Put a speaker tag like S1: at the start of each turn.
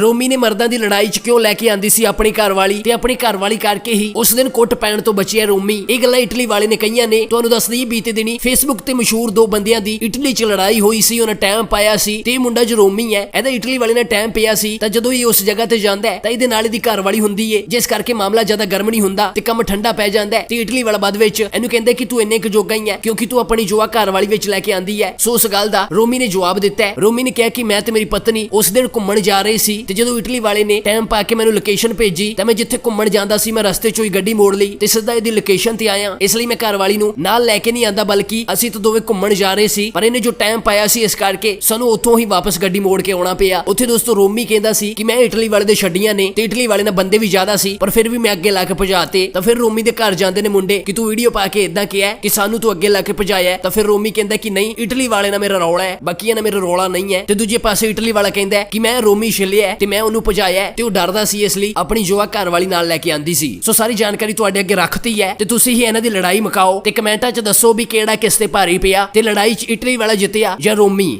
S1: ਰੋਮੀ ਨੇ ਮਰਦਾਂ ਦੀ ਲੜਾਈ 'ਚ ਕਿਉਂ ਲੈ ਕੇ ਆਂਦੀ ਸੀ ਆਪਣੀ ਘਰਵਾਲੀ? ਤੇ ਆਪਣੀ ਘਰਵਾਲੀ ਕਰਕੇ ਹੀ ਉਸ ਦਿਨ ਕੁੱਟ ਪੈਣ ਤੋਂ ਬਚਿਆ ਰੋਮੀ। ਇਹ ਗੱਲਾਂ ਇਟਲੀ ਵਾਲੇ ਨੇ ਕਹੀਆਂ ਨੇ। ਤੁਹਾਨੂੰ ਦੱਸ ਦਈਏ, ਬੀਤੇ ਦਿਨੀ ਫੇਸਬੁੱਕ ਤੇ ਮਸ਼ਹੂਰ ਦੋ ਬੰਦਿਆਂ ਦੀ ਇਟਲੀ 'ਚ ਲੜਾਈ ਹੋਈ ਸੀ, ਉਹਨਾਂ ਟਾਈਮ ਪਾਇਆ ਸੀ ਤੇ ਮੁੰਡਾ ਜੋ ਰੋਮੀ ਹੈ, ਇਹਦਾ ਇਟਲੀ ਵਾਲੇ ਨੇ ਟਾਈਮ ਪਿਆ ਸੀ। ਤਾਂ ਜਦੋਂ ਇਹ ਉਸ ਜਗ੍ਹਾ ਤੇ ਜਾਂਦਾ ਹੈ, ਤਾਂ ਇਹਦੇ ਨਾਲ ਇਹਦੀ ਘਰਵਾਲੀ ਹੁੰਦੀ ਏ, ਜਿਸ ਕਰਕੇ ਮਾਮਲਾ ਜ਼ਿਆਦਾ ਗਰਮ ਨਹੀਂ ਹੁੰਦਾ ਤੇ ਕੰਮ ਠੰਡਾ ਪੈ ਜਾਂਦਾ ਤੇ ਇਟਲੀ ਵਾਲਾ ਬਾਅਦ ਵਿੱਚ ਇਹਨੂੰ ਕਹਿੰਦੇ ਕਿ ਤੂੰ ਇੰਨੇ ਕੁ ਜੋਗਾ ਹੀ ਹੈ, ਕਿਉਂਕਿ ਤੂੰ ਆਪਣੀ ਜੋਆ ਘਰਵਾਲੀ ਵਿੱਚ ਲੈ ਕੇ ਆਂਦੀ ਹੈ। ਸੋ ਉਸ ਗੱਲ ਦਾ ਰੋਮੀ ਨੇ ਜਵਾਬ ਦਿੱਤਾ ਰੋਮੀ ਨੇ ਕਿਹਾ ਕਿ ਮੈਂ ਤੇ ਮੇਰੀ ਪਤਨੀ ਉਸ ਦਿਨ ਘੁੰਮਣ ਜਾ ਰਹੇ ਸੀ। ਤੇ ਜਦੋਂ ਇਟਲੀ ਵਾਲੇ ਨੇ ਟਾਈਮ ਪਾ ਕੇ ਮੈਨੂੰ ਲੋਕੇਸ਼ਨ ਭੇਜੀ, ਤਾਂ ਮੈਂ ਜਿੱਥੇ ਘੁੰਮਣ ਜਾਂਦਾ ਸੀ, ਮੈਂ ਰਸਤੇ 'ਚੋਂ ਹੀ ਗੱਡੀ ਮੋੜ ਲਈ ਤੇ ਸਿੱਧਾ ਇਹਦੀ ਲੋਕੇਸ਼ਨ ਤੇ ਆਇਆ। ਇਸ ਲਈ ਮੈਂ ਘਰ ਵਾਲੀ ਨੂੰ ਨਾਲ ਲੈ ਕੇ ਨਹੀਂ ਆਂਦਾ, ਬਲਕਿ ਅਸੀਂ ਤਾਂ ਦੋਵੇਂ ਘੁੰਮਣ ਜਾ ਰਹੇ ਸੀ, ਪਰ ਇਹਨੇ ਜੋ ਟਾਈਮ ਪਾਇਆ ਸੀ, ਇਸ ਕਰਕੇ ਸਾਨੂੰ ਉੱਥੋਂ ਹੀ ਵਾਪਸ ਗੱਡੀ ਮੋੜ ਕੇ ਆਉਣਾ ਪਿਆ। ਉੱਥੇ ਦੋਸਤੋ ਰੋਮੀ ਕਹਿੰਦਾ ਸੀ ਕਿ ਮੈਂ ਇਟਲੀ ਵਾਲੇ ਦੇ ਛੱਡੀਆਂ ਨੇ ਤੇ ਇਟਲੀ ਵਾਲੇ ਨਾਲ ਬੰਦੇ ਵੀ ਜ਼ਿਆਦਾ ਸੀ, ਪਰ ਫਿਰ ਵੀ ਮੈਂ ਅੱਗੇ ਲਾ ਕੇ ਭਜਾਤੇ। ਤਾਂ ਫਿਰ ਰੋਮੀ ਦੇ ਘਰ ਜਾਂਦੇ ਨੇ ਮੁੰਡੇ ਕਿ ਤੂੰ ਵੀਡੀਓ ਪਾ ਕੇ ਇਦਾਂ ਕਿਹਾ ਕਿ ਸਾਨੂੰ ਤੂੰ ਅੱਗੇ ਲਾ ਕੇ ਭਜਾਇਆ ਤਾਂ ਫਿਰ ਰੋਮੀ ਕਹਿੰਦਾ ਕਿ ਨਹੀਂ ਇਟਲੀ ਵਾਲੇ ਨਾਲ ਮੇਰਾ ਰੌਲਾ ਹੈ, ਬਾਕੀਆਂ ਨਾਲ ਮੇਰਾ ਰੌਲਾ ਨਹੀਂ ਹੈ। ਤੇ ਦੂਜੇ ਪਾਸੇ ਇਟਲੀ ਵਾਲਾ ਕਹਿੰਦਾ ਕਿ ਮੈਂ ਰੋਮੀ ਛਿਲਿਆ ਹੈ ਤੇ ਮੈਂ ਉਹਨੂੰ ਭਜਾਇਆ ਤੇ ਉਹ ਡਰਦਾ ਸੀ ਇਸ ਲਈ ਆਪਣੀ ਜੋਆ ਘਰ ਵਾਲੀ ਨਾਲ ਲੈ ਕੇ ਆਂਦੀ ਸੀ। ਸੋ ਸਾਰੀ ਜਾਣਕਾਰੀ ਤੁਹਾਡੇ ਅੱਗੇ ਰੱਖਤੀ ਹੈ ਤੇ ਤੁਸੀਂ ਹੀ ਇਹਨਾਂ ਦੀ ਲੜਾਈ ਮੁਕਾਓ ਤੇ ਕਮੈਂਟਾਂ 'ਚ ਦੱਸੋ ਵੀ ਕਿਹੜਾ ਕਿਸ ਤੇ ਭਾਰੀ ਪਿਆ ਤੇ ਲੜਾਈ 'ਚ ਇਟਲੀ ਵਾਲਾ ਜਿੱਤਿਆ ਜਾਂ ਰੋਮੀ।